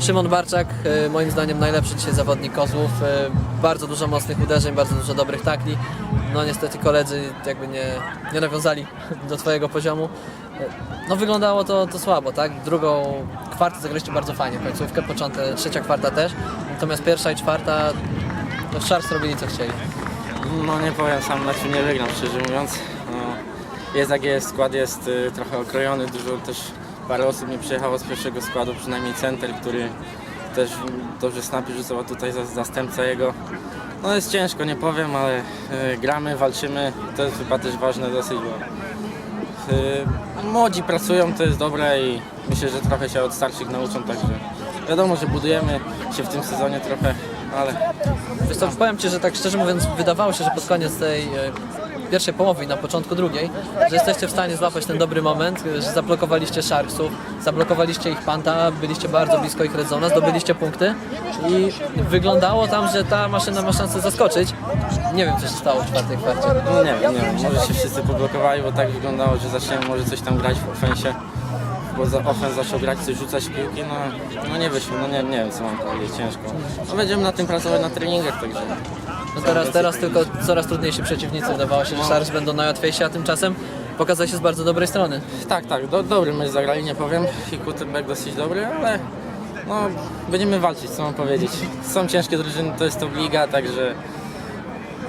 Szymon Barczak, e, moim zdaniem najlepszy dzisiaj zawodnik Kozłów. E, Bardzo dużo mocnych uderzeń, bardzo dużo dobrych takli. No niestety koledzy jakby nie, nie nawiązali do Twojego poziomu. E, No wyglądało to, to słabo, tak? Drugą kwartę zagraliście bardzo fajnie, końcówkę, początek, trzecia kwarta też. Natomiast pierwsza i czwarta, no Sharks robili co chcieli. No nie powiem, sam meczu nie wygram, szczerze mówiąc. No, jest jak jest, skład jest y, trochę okrojony, dużo też parę osób nie przyjechało z pierwszego składu, przynajmniej center, który też dobrze snapy rzucał, tutaj za- zastępca jego. No jest ciężko, nie powiem, ale y, gramy, walczymy, to jest chyba też ważne dosyć, bo y, młodzi pracują, to jest dobre i myślę, że trochę się od starszych nauczą, także wiadomo, że budujemy się w tym sezonie trochę, ale Wiesz co, powiem Ci, że tak szczerze mówiąc wydawało się, że pod koniec tej e, pierwszej połowy i na początku drugiej, że jesteście w stanie złapać ten dobry moment, że zablokowaliście Sharksów, zablokowaliście ich panta, byliście bardzo blisko ich redzona, zdobyliście punkty i wyglądało tam, że ta maszyna ma szansę zaskoczyć. Nie wiem, co się stało w czwartej kwarcie. No nie wiem, nie wiem, może się wszyscy poblokowali, bo tak wyglądało, że zaczniemy może coś tam grać w ofensie, bo za ofens zaczął grać, coś rzucać piłki, no, no nie wyszło, no nie, nie wiem co mam powiedzieć, ciężko. No będziemy na tym pracować na treningach, także No teraz, teraz tylko coraz trudniejsi przeciwnicy. Wydawało się, że Sharks będą najłatwiejsi, a tymczasem pokazali się z bardzo dobrej strony. tak, tak, do, dobry mecz zagrali, nie powiem, i Kuterbeck dosyć dobry, ale no będziemy walczyć, co mam powiedzieć. Są ciężkie drużyny, to jest to liga, także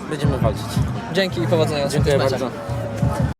będziemy walczyć. Dzięki i powodzenia Dziękuję bardzo.